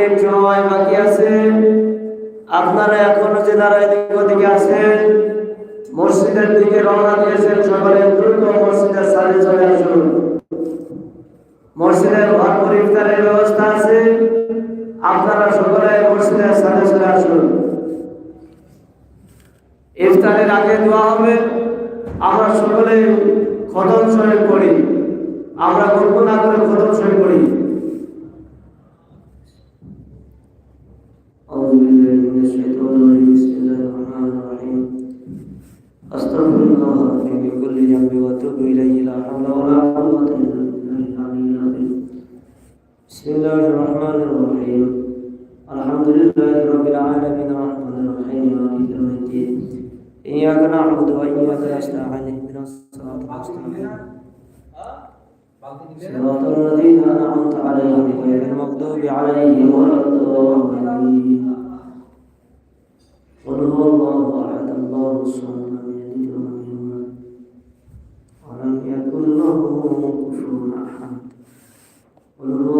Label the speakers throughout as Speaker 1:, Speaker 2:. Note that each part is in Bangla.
Speaker 1: মিনিট সময় বাকি আছে। আপনারা এখনও যে এদিক ওদিকে আছেন, মসজিদের দিকে রওনা দিয়েছেন সকলে, দ্রুত মসজিদের সাথে চলে আসুন মসজিদের ভরপুর ইফতারের ব্যবস্থা আছে। আপনারা সকলে মসজিদের সাথে চলে আসুন ইফতারের আগে দোয়া হবে। আমরা সকলে খতম শরীফ পড়ি। আমরা গল্প না করে খতম শরীফ পড়ি। بسم الله الرحمن الرحيم. الحمد لله رب العالمين الرحمن الرحيم. مالك يوم الدين. إياك نعبد وإياك نستعين. اهدنا الصراط المستقيم. صراط الذين أنعمت عليهم غير المغضوب عليهم ولا الضالين. قل هو الله أحد. الله الصمد ولم يكن له كفوا أحد. قل هو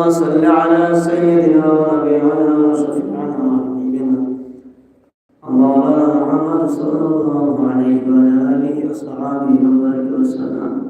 Speaker 1: اللهم صل على سيدنا ونبينا وشفيعنا وحبيبنا مولانا محمد صلى الله عليه وعلى آله وصحبه وبارك وسلم.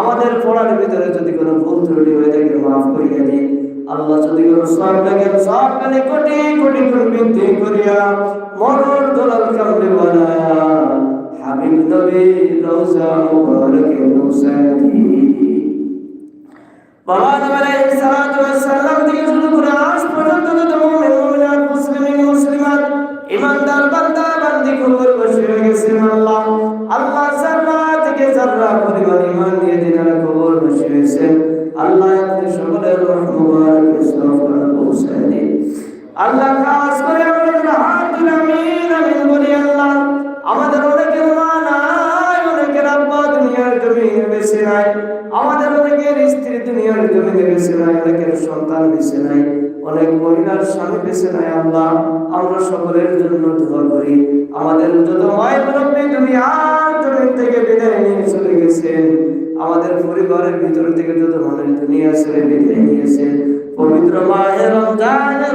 Speaker 1: আমাদের পড়ার ভিতরে যদি কোনো ভুল ত্রুটি হয়ে থাকে, মাফ করিয়া দিন। আল্লাহ যদি কোনো সব লাগে, সব কানে কোটি কোটি বৃদ্ধি করিয়া মরণ দোলাল বানায়া হাবিব আলাইহিস সালাম থেকে শুরু করে আজ পর্যন্ত যত মুমিন মুসলিমাত আমাদের পরিবারের ভিতর থেকে যত মানুষ দুনিয়া ছেড়ে বিদায় নিয়েছেন পবিত্র মায়ের রমজানের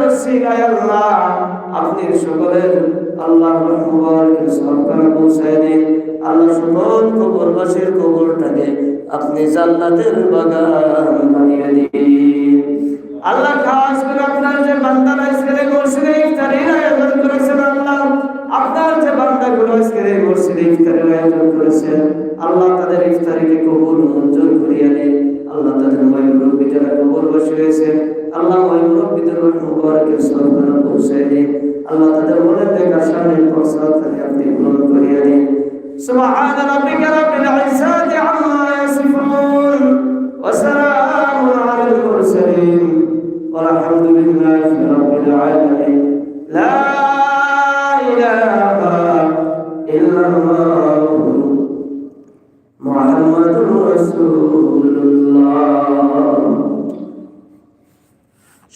Speaker 1: আল্লাহ আপনি সকলের আল্লাহ সরকার পৌঁছায় দিন। আল্লাহ সকল কবরবাসীর কবরটাকে আপনি জান্নাতের বাগান বানিয়ে দিন। আল্লাহ খাস করে আপনার যে বান্দারা ছেলে মসজিদে ইফতারির আয়োজন করেছেন আল্লাহ, আপনার যে আয়োজন করেছেন, আল্লাহ ইফতারিকে কবুল ও মঞ্জুর করিয়া নেন আল্লাহ তাদের ময়ূরব্বী যারা কবর বসে রয়েছে আল্লাহ ময়ূরব্বীদের মুবারকের সরকার পৌঁছে দিন আল্লাহ তাদের মনে দেখা সামনে পৌঁছাতে তাকে আপনি পূরণ করিয়া দিন سبحان ربك رب العزة عما يصفون وسلام على المرسلين والحمد لله رب العالمين لا إله إلا الله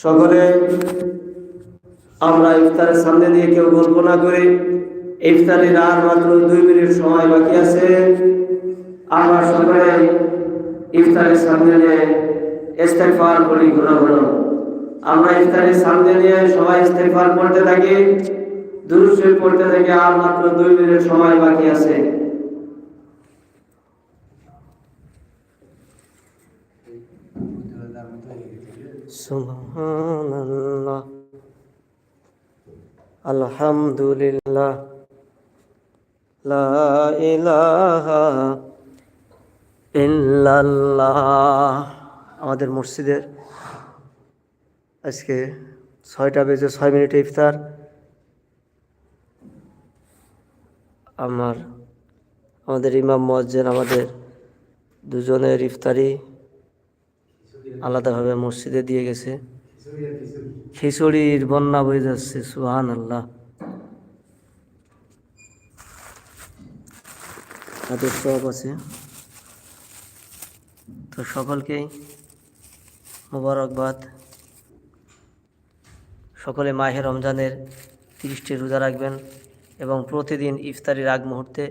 Speaker 1: সকলে আমরা ইফতারের সামনে দিয়ে কেউ গল্প না করি। ইফতারের আর মাত্র দুই মিনিট সময় বাকি আছে। আমরা সকলে ইফতারের সামনে নিয়ে ইস্তেগফার করি ঘন ঘন আমরা ইফতারের সামনে নিয়ে সবাই ইস্তেগফার করতে থাকি। দুরুদ পড়তে থাকি আর মাত্র দুই মিনিট সময় বাকি আছে। সুবহানাল্লাহ। আলহামদুলিল্লাহ। লা ইলাহা ইল্লাল্লাহ। আমাদের মসজিদের আজকে ছয়টা বেজে ছয় মিনিটে ইফতার। আমার, আমাদের ইমাম মজ্জেন আমাদের দুজনের ইফতারি। আলাদাভাবে মসজিদে দিয়ে গেছে। খিচুড়ির বন্যা বয়ে যাচ্ছে সুহান আল্লাহ তাদের সব আছে। তো সকলকেই মোবারকবাদ। সকলে মাহে রমজানের তিরিশটি রোজা রাখবেন এবং প্রতিদিন ইফতারির আগ মুহূর্তে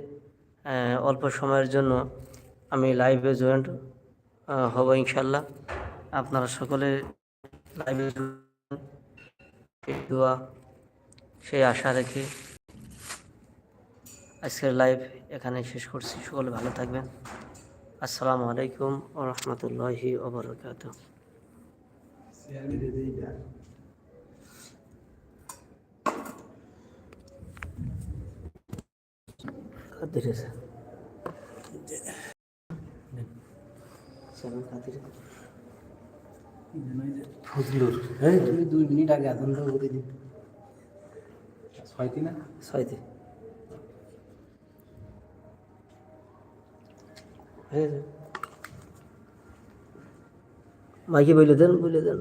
Speaker 1: অল্প সময়ের জন্য আমি লাইভে জয়েন্ট হব ইনশাল্লাহ আপনারা সকলে লাইভে দোয়া সেই আশা রেখে আজকের লাইভ এখানে শেষ করছি। সকলে ভালো থাকবেন। আসসালামু আলাইকুম ও রহমতুল্লাহি ওবরাকাত খাতির
Speaker 2: ফজলুর হ্যাঁ তুমি দুই মিনিট আগে আদনটা করে দিন। ছয়টি না?
Speaker 1: ছয়টি। মাইকে বলে দেন বলে দেন।